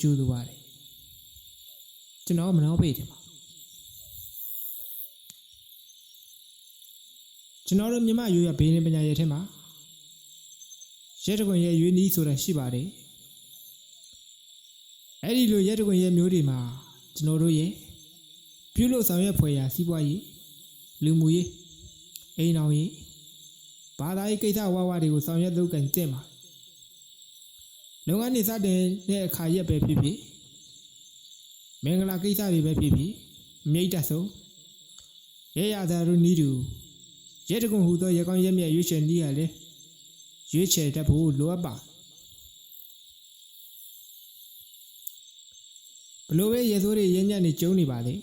ကြိုးလိုပါတယ်ကျွန်တော်မနှောပေးတယ်ပါကျွန်တော်တို့မြမရိုးရဘေးနေပညာရဲ့ထဲမှာရဲတကွန်ရဲ့ရွေးနီးဆိုတာရှိပါတယ်အဲ့ဒီလိုရဲတကွန်ရဲ့မျိုးတွေမှာကျွန်တော်တို့ရဲ့ပြုလို့ဆောင်ရွက်ဖွယ်ရာစီးပွားရေးလူမှုရေးအိမ်အောင်ရေးဘာသာရေးကိစ္စဝါဝါတွေကိုဆောင်ရွက်လုပ်ကင်တင်ပါ လုပ်ငန်းတွေစတင်တဲ့အခါရက်ပဲဖြစ်ဖြစ်မင်္ဂလာကိစ္စတွေပဲဖြစ်ဖြစ်အမြိတ်တက်ဆုံးရဲရသာတို့နီးတူရဲတကွန်ဟူသောရေကောင်းရဲမြတ်ရွေးချယ်နည်းရလေရွေးချယ်တတ်ဖို့လိုအပ်ပါဘလို့ပဲရေဆိုးတွေရဲညံ့နေကျုံနေပါလေ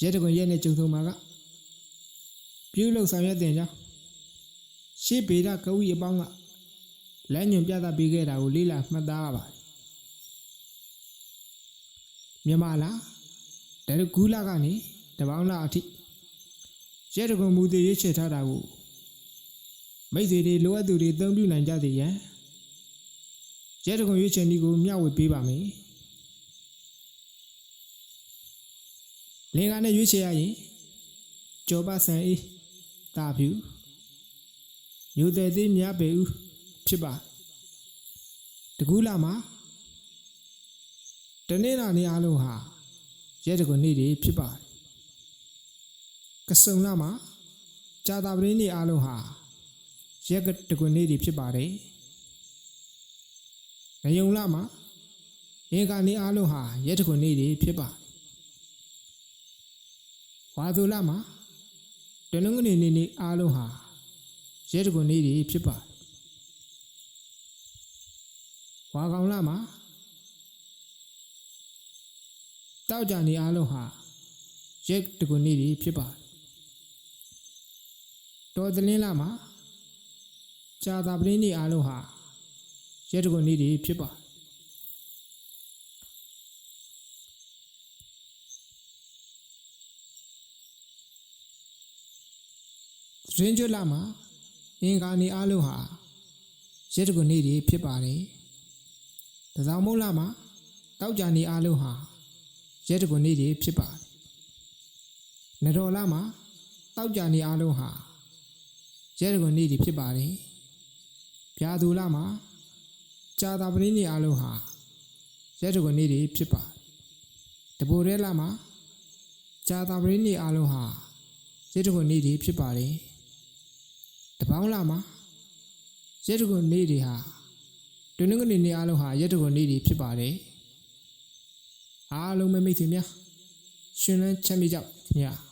ရဲတကွန်ရဲနဲ့ကျုံဆုံးမှာကပြုလုပ်ဆောင်ရွက်တင်ကြောင်းရှေးဗေဒကဝိအပေါင်းက လမ်းညွန်ပြသပေးခဲ့တာကိုလေးလာမှတ်သားရပါတယ်မြန်မာလားဒါတို့ဂူလာကနေတပေါင်းလာအထိရဲတကွန်မူတည်ရွေးချယ်ထားတာကိုမိတ်ဆွေတွေလိုအပ်သူတွေအသုံးပြုနိုင်ကြသေးရန်ရဲတကွန်ရွေးချယ်နည်းကိုမျှဝေပေးပါမယ်လင်္ကာနဲ့ရွေးချယ်ရရင်ကျော်ပဆန်အေးတာဖြူညိုတဲ့သေးမြပေဦး ဖြစ်ပါတကူးလာမှာတနေ့လာနေအားလုံးဟာရဲတကွန်နေ့တွေဖြစ်ပါတယ်ကစုံလာမှာကြာတာပရင်းနေ့အားလုံးဟာရက်ကတကွနေ့တွေဖြစ်ပါတယ်။ငယုံလမှာအင်္ဂါနေ့အားလုံးဟာရက်တကွနေ့တွေဖြစ်ပါတယ်။ဝါသူလမှာတနင်္ဂနွေနေ့နေ့အားလုံးဟာရက်တကွနေ့တွေဖြစ်ပါတယ်။ ဝါကောင်လမှာတောက်ကြနေ့အားလုံးဟာရက်တကွနေ့တွေဖြစ်ပါတယ်။တော်သလင်းလမှာကြာတာပရင်းနေ့အားလုံးဟာရဲတကွန်နေ့တွေဖြစ်ပါရင်ကျွလာမှာအင်္ဂါနေ့အားလုံးဟာရဲတကွန်နေ့တွေဖြစ်ပါတယ်။ တစောင်းမုံလာမှာတောက်ကြနေ့အားလုံးဟာရဲတကွန်နေ့တွေဖြစ်ပါတယ်။နတော်လာမှာတောက်ကြနေ့အားလုံးဟာရဲတကွန်နေ့တွေဖြစ်ပါတယ်။ပြာသူလာမှာကြာတာပရင်းနေအလုံးဟာရဲတကွန်နေ့တွေဖြစ်ပါတယ်။တပိုရဲလာမှာကြာတာပရင်းနေအလုံးဟာရဲတကွန်နေ့တွေဖြစ်ပါတယ်။တပေါင်းလာမှာရဲတကွန်နေ့တွေဟာ တွင်းငွေနေအလုံးဟာရဲတကွန်နေ့တွေဖြစ်ပါတယ်။အားလုံးပဲမိတ်ဆွေများရှင်လန်းချမ်းမြေ့ကြပါခင်ဗျာ။